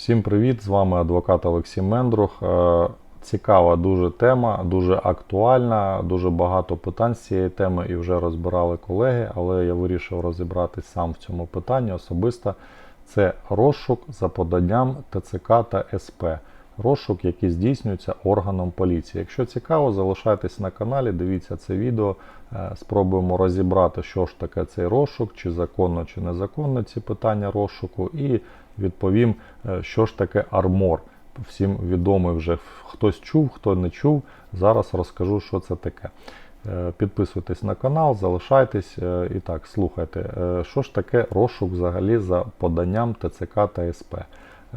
Всім привіт! З вами адвокат Олексій Мендрух. Е, Цікава дуже тема, дуже актуальна, дуже багато питань з цієї теми і вже розбирали колеги, але я вирішив розібратись сам в цьому питанні особисто. Це розшук за поданням ТЦК та СП. Розшук, який здійснюється органом поліції. Якщо цікаво, залишайтесь на каналі, дивіться це відео. Е, Спробуємо розібрати, що ж таке цей розшук, чи законно, чи незаконно ці питання розшуку, і відповім, е, що ж таке армор. Всім відомий вже хтось чув, хто не чув. Зараз розкажу, що це таке. Е, Підписуйтесь на канал, залишайтесь і так, слухайте, що ж таке розшук взагалі за поданням ТЦК та СП.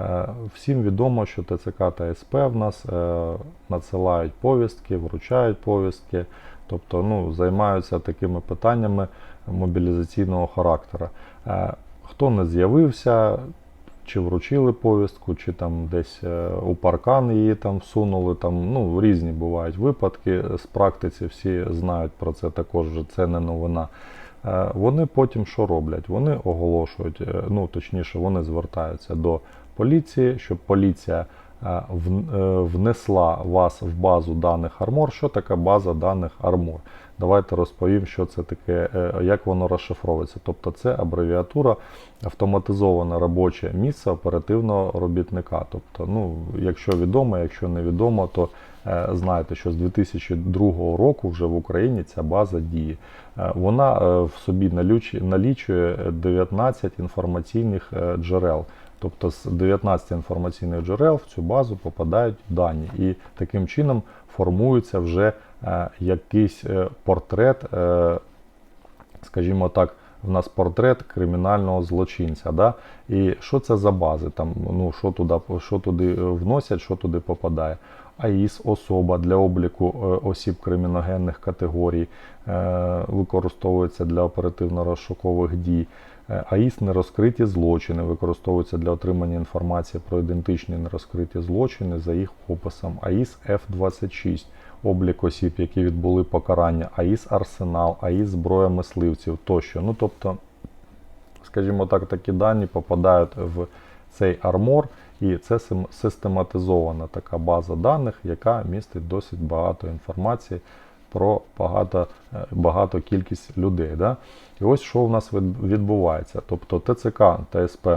Е, Всім відомо, що ТЦК та СП в нас е, надсилають повістки, вручають повістки, тобто ну, займаються такими питаннями мобілізаційного характеру. Е, Хто не з'явився, чи вручили повістку, чи там десь у паркан її там всунули. Там, ну, різні бувають випадки. З практиці всі знають про це також, це не новина. Вони потім що роблять? Вони оголошують, ну точніше, вони звертаються до поліції, щоб поліція е, е, внесла вас в базу даних Армор. Що таке база даних Армор? Давайте розповім, що це таке, е, як воно розшифровується. Тобто це абревіатура автоматизоване робоче місце оперативного робітника. Тобто, ну, якщо відомо, якщо не відомо, то е, знаєте, що з 2002 року вже в Україні ця база діє. Вона в собі налічує 19 інформаційних джерел. Тобто з 19 інформаційних джерел в цю базу попадають дані, і таким чином формується вже е, якийсь е, портрет, е, скажімо так, в нас портрет кримінального злочинця. Да? І що це за бази? Там, ну, що, туди, що туди вносять, що туди попадає. АІС особа для обліку осіб криміногенних категорій використовується для оперативно-розшукових дій. Е, АІС нерозкриті злочини використовуються для отримання інформації про ідентичні нерозкриті злочини за їх описом. АІС F26 облік осіб, які відбули покарання, АІС Арсенал, АІС зброя мисливців тощо. Ну тобто, скажімо так, такі дані попадають в цей армор, і це систематизована така база даних, яка містить досить багато інформації про багато, е, багато кількість людей. Да? І ось що в нас відбувається. Тобто ТЦК та СП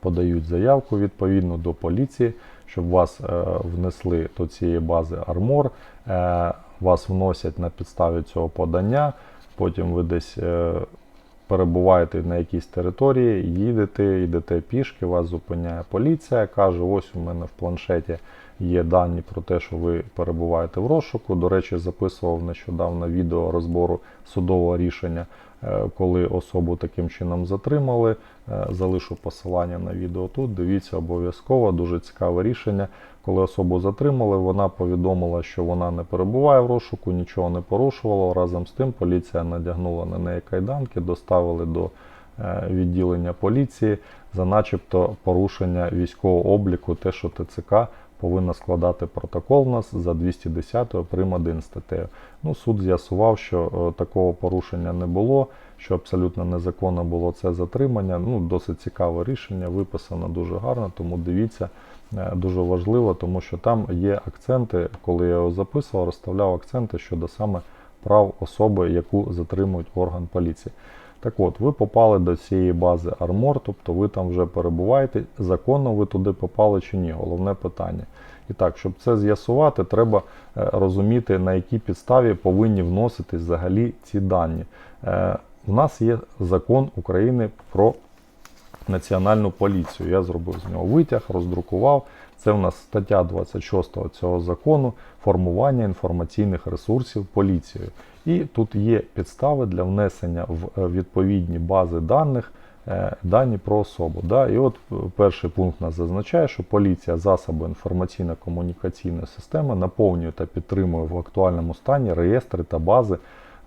подають заявку відповідно до поліції, щоб вас е, внесли до цієї бази армор, е, вас вносять на підставі цього подання, потім ви десь е, перебуваєте на якійсь території, їдете, йдете пішки, вас зупиняє поліція, каже, ось у мене в планшеті є дані про те, що ви перебуваєте в розшуку. До речі, записував нещодавно відео розбору судового рішення, е, коли особу таким чином затримали. Е, Залишу посилання на відео тут. Дивіться обов'язково, дуже цікаве рішення. Коли особу затримали, вона повідомила, що вона не перебуває в розшуку, нічого не порушувала. Разом з тим поліція надягнула на неї кайданки, доставили до е, відділення поліції за начебто порушення військового обліку, те, що ТЦК повинна складати протокол нас за 210 прим. 1 статтею. Ну, суд з'ясував, що е, такого порушення не було, що абсолютно незаконно було це затримання. Ну, досить цікаве рішення, виписано дуже гарно, тому дивіться, е, дуже важливо, тому що там є акценти, коли я його записував, розставляв акценти щодо саме прав особи, яку затримують орган поліції. Так от, ви попали до цієї бази Армор, тобто ви там вже перебуваєте. Законно ви туди попали чи ні? Головне питання. І так, щоб це з'ясувати, треба е, розуміти, на якій підставі повинні вноситись взагалі ці дані. Е, У нас є закон України про національну поліцію. Я зробив з нього витяг, роздрукував. Це у нас стаття 26 цього закону формування інформаційних ресурсів поліцією. І тут є підстави для внесення в е, відповідні бази даних е, дані про особу. Да? І от е, перший пункт нас зазначає, що поліція засоби інформаційно-комунікаційної системи наповнює та підтримує в актуальному стані реєстри та бази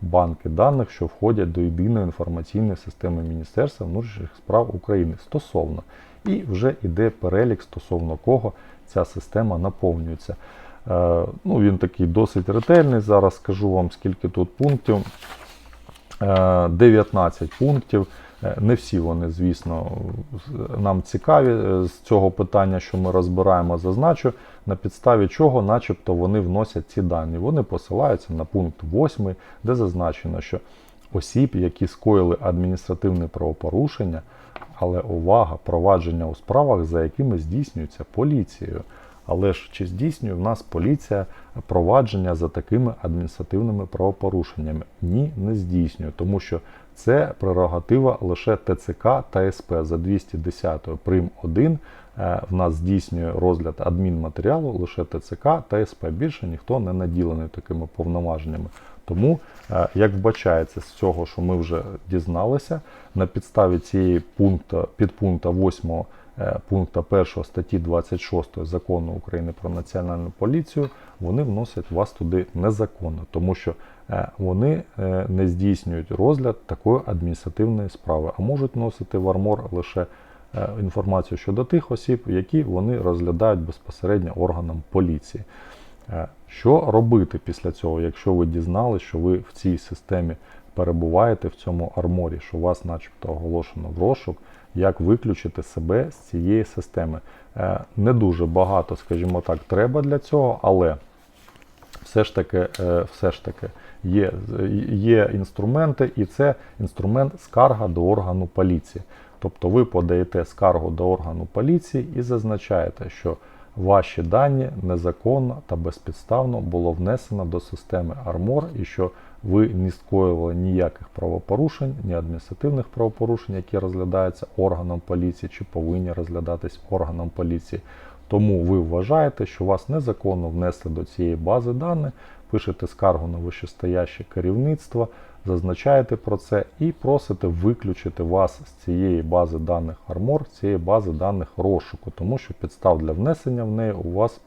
банки даних, що входять до єдиної інформаційної системи Міністерства внутрішніх справ України стосовно. І вже йде перелік, стосовно кого ця система наповнюється. Е, ну, він такий досить ретельний. Зараз скажу вам, скільки тут пунктів. Е, 19 пунктів. Е, Не всі вони, звісно, нам цікаві е, з цього питання, що ми розбираємо, зазначу, на підставі чого, начебто, вони вносять ці дані. Вони посилаються на пункт 8, де зазначено, що осіб, які скоїли адміністративне правопорушення, але увага, провадження у справах, за якими здійснюється поліцією. Але ж чи здійснює в нас поліція провадження за такими адміністративними правопорушеннями? Ні, не здійснює, тому що це прерогатива лише ТЦК та СП за 210 прим 1 е, в нас здійснює розгляд адмінматеріалу лише ТЦК та СП. Більше ніхто не наділений такими повноваженнями. Тому, е, як вбачається з цього, що ми вже дізналися, на підставі цієї пункту, підпункта 8 е, пункта 1 статті 26 закону України про національну поліцію, вони вносять вас туди незаконно, тому що е, вони не здійснюють розгляд такої адміністративної справи, а можуть вносити в армор лише інформацію щодо тих осіб, які вони розглядають безпосередньо органам поліції. Що робити після цього, якщо ви дізналися, що ви в цій системі перебуваєте в цьому арморі, що вас, начебто, оголошено в розшук, як виключити себе з цієї системи? Е, Не дуже багато, скажімо так, треба для цього, але все ж таки, е, все ж таки є, є інструменти, і це інструмент скарга до органу поліції. Тобто ви подаєте скаргу до органу поліції і зазначаєте, що ваші дані незаконно та безпідставно було внесено до системи Армор і що ви не скоювали ніяких правопорушень, ні адміністративних правопорушень, які розглядаються органом поліції чи повинні розглядатись органом поліції. Тому ви вважаєте, що вас незаконно внесли до цієї бази даних, пишете скаргу на вищестояще керівництво, зазначаєте про це і просите виключити вас з цієї бази даних Армор, з цієї бази даних розшуку, тому що підстав для внесення в неї у вас,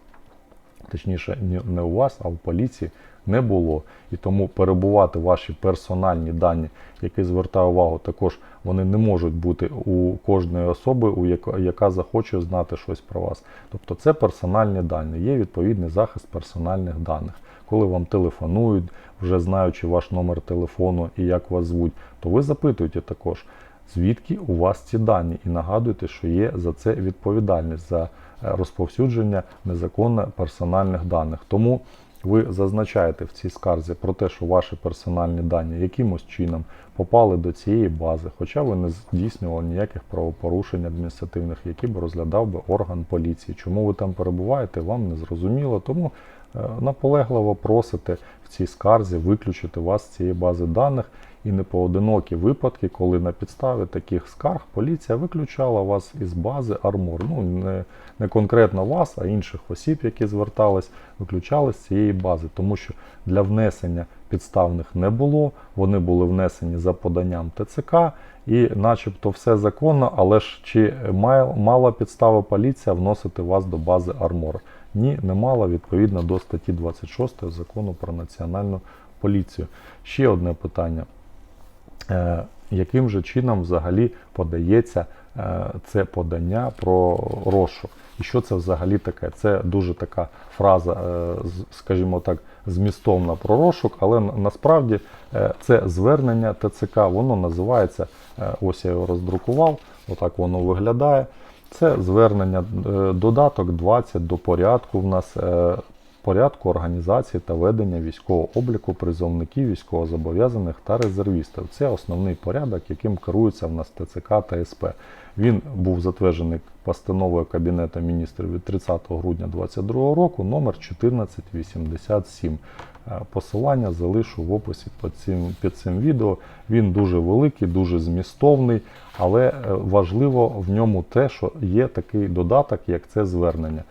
точніше, не у вас, а в поліції не було. І тому перебувати ваші персональні дані, які звертаю увагу, також вони не можуть бути у кожної особи, у яка, яка захоче знати щось про вас. Тобто це персональні дані, є відповідний захист персональних даних. Коли вам телефонують, вже знаючи ваш номер телефону і як вас звуть, то ви запитуєте також, звідки у вас ці дані, і нагадуйте, що є за це відповідальність за е, розповсюдження незаконно персональних даних. Тому ви зазначаєте в цій скарзі про те, що ваші персональні дані якимось чином попали до цієї бази, хоча ви не здійснювали ніяких правопорушень адміністративних, які б розглядав би орган поліції. Чому ви там перебуваєте, вам не зрозуміло. Тому е, наполегливо просите в цій скарзі виключити вас з цієї бази даних. І не поодинокі випадки, коли на підставі таких скарг поліція виключала вас із бази Армор. Ну не, не конкретно вас, а інших осіб, які звертались, виключали з цієї бази, тому що для внесення підставних не було. Вони були внесені за поданням ТЦК, і, начебто, все законно, але ж чи мала підстава поліція вносити вас до бази Армор? Ні, не мала відповідно до статті 26 закону про національну поліцію. Ще одне питання. Е, яким же чином взагалі подається е, це подання про розшук? І що це взагалі таке? Це дуже така фраза, е, скажімо так, змістовна про розшук, але насправді це звернення ТЦК, воно називається, ось я його роздрукував, отак воно виглядає. Це звернення, додаток 20 до порядку в нас порядку організації та ведення військового обліку призовників військовозобов'язаних та резервістів. Це основний порядок, яким керується в нас ТЦК та СП. Він був затверджений постановою Кабінету міністрів від 30 грудня 2022 року, номер 1487. Е, Посилання залишу в описі під цим, під цим відео. Він дуже великий, дуже змістовний, але е, важливо в ньому те, що є такий додаток, як це звернення.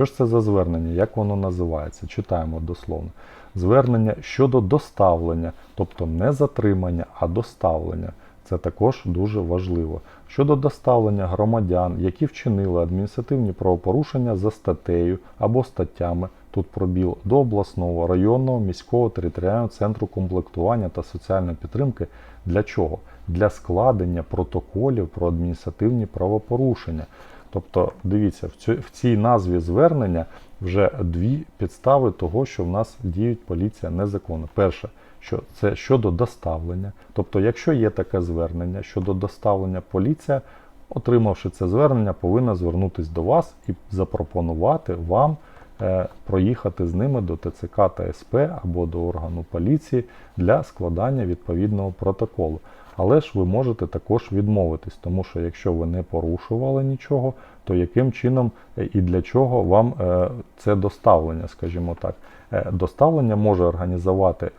Що ж це за звернення? Як воно називається? Читаємо дословно. Звернення щодо доставлення, тобто не затримання, а доставлення. Це також дуже важливо. Щодо доставлення громадян, які вчинили адміністративні правопорушення за статтею або статтями, тут пробіл до обласного, районного, міського територіального центру комплектування та соціальної підтримки. Для чого? Для складення протоколів про адміністративні правопорушення. Тобто, дивіться, в цій назві звернення вже дві підстави того, що в нас діють поліція незаконно. Перше, що це щодо доставлення. Тобто, якщо є таке звернення щодо доставлення, поліція, отримавши це звернення, повинна звернутися до вас і запропонувати вам е, проїхати з ними до ТЦК та СП або до органу поліції для складання відповідного протоколу. Але ж ви можете також відмовитись, тому що якщо ви не порушували нічого, то яким чином е, і для чого вам е, це доставлення, скажімо так. Е, Доставлення може організувати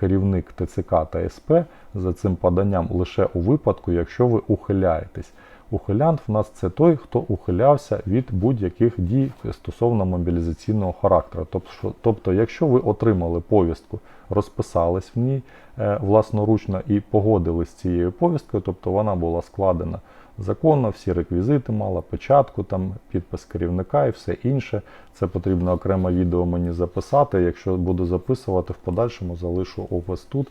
керівник ТЦК та СП за цим поданням лише у випадку, якщо ви ухиляєтесь. Ухилянт в нас це той, хто ухилявся від будь-яких дій стосовно мобілізаційного характеру. Тобто, якщо ви отримали повістку, розписались в ній е, власноручно і погодились з цією повісткою, тобто вона була складена законно, всі реквізити мала, печатку, там підпис керівника і все інше. Це потрібно окремо відео мені записати. Якщо буду записувати в подальшому, залишу опис тут.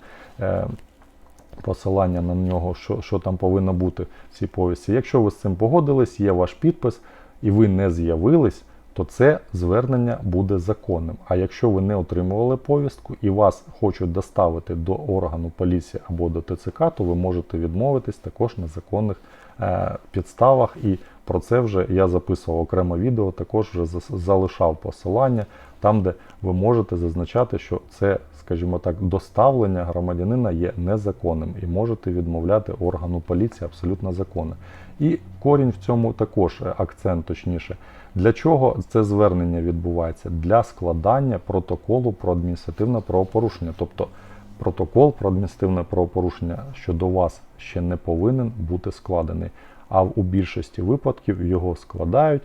Посилання на нього, що, що там повинно бути в цій повісті. Якщо ви з цим погодились, є ваш підпис і ви не з'явились, то це звернення буде законним. А якщо ви не отримували повістку і вас хочуть доставити до органу поліції або до ТЦК, то ви можете відмовитись також на законних е, підставах. І про це вже я записував окреме відео, також вже залишав посилання там, де ви можете зазначати, що це, скажімо так, доставлення громадянина є незаконним і можете відмовляти органу поліції абсолютно законно. І корінь в цьому також акцент точніше. Для чого це звернення відбувається? Для складання протоколу про адміністративне правопорушення. Тобто протокол про адміністративне правопорушення щодо вас ще не повинен бути складений. А у більшості випадків його складають.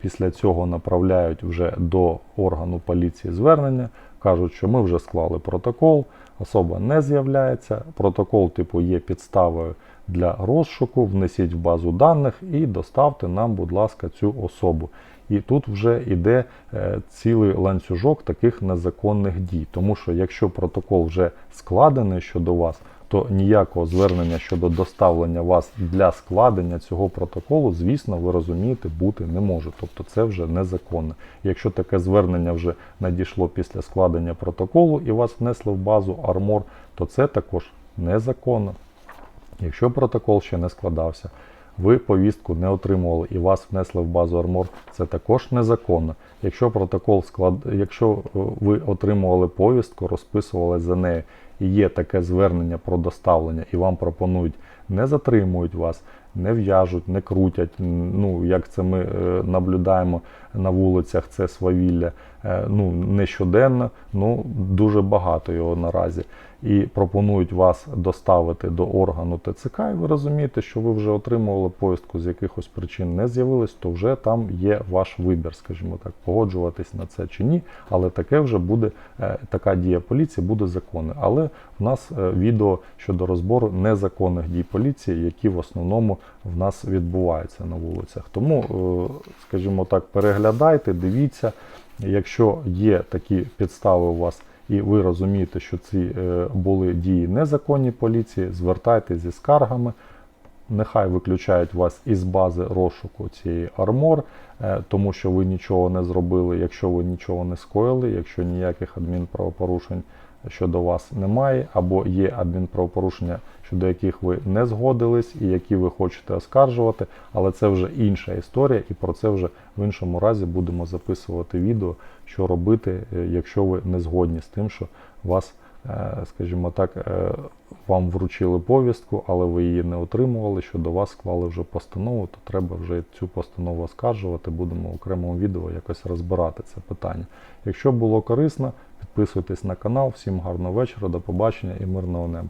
Після цього направляють вже до органу поліції звернення, кажуть, що ми вже склали протокол, особа не з'являється. Протокол, типу, є підставою для розшуку. Внесіть в базу даних і доставте нам, будь ласка, цю особу. І тут вже йде е, цілий ланцюжок таких незаконних дій. Тому що якщо протокол вже складений щодо вас, то ніякого звернення щодо доставлення вас для складення цього протоколу, звісно, ви розумієте, бути не може. Тобто це вже незаконно. Якщо таке звернення вже надійшло після складення протоколу і вас внесли в базу армор, то це також незаконно. Якщо протокол ще не складався, ви повістку не отримували і вас внесли в базу армор, це також незаконно. Якщо протокол склад... якщо е, ви отримували повістку, розписували за нею, і є таке звернення про доставлення, і вам пропонують, не затримують вас, не в'яжуть, не крутять. Ну як це ми е, наблюдаємо на вулицях, це свавілля. е, Ну не щоденно, ну дуже багато його наразі. І пропонують вас доставити до органу ТЦК, і ви розумієте, що ви вже отримували повістку з якихось причин не з'явились, то вже там є ваш вибір, скажімо так, погоджуватись на це чи ні. Але таке вже буде е, така дія поліції буде законною. Але в нас е, відео щодо розбору незаконних дій поліції, які в основному в нас відбуваються на вулицях. Тому, е, скажімо так, переглядайте, дивіться. Якщо є такі підстави у вас, і ви розумієте, що ці е, були дії незаконні поліції, звертайтеся зі скаргами. Нехай виключають вас із бази розшуку цієї армор, е, тому що ви нічого не зробили, якщо ви нічого не скоїли, якщо ніяких адмінправопорушень щодо вас немає, або є адмінправопорушення, щодо яких ви не згодились і які ви хочете оскаржувати, але це вже інша історія, і про це вже в іншому разі будемо записувати відео, що робити, е, якщо ви не згодні з тим, що вас, е, скажімо так, е, вам вручили повістку, але ви її не отримували, що до вас склали вже постанову, то треба вже цю постанову оскаржувати. Будемо в окремому відео якось розбирати це питання. Якщо було корисно, підписуйтесь на канал. Всім гарного вечора, до побачення і мирного неба.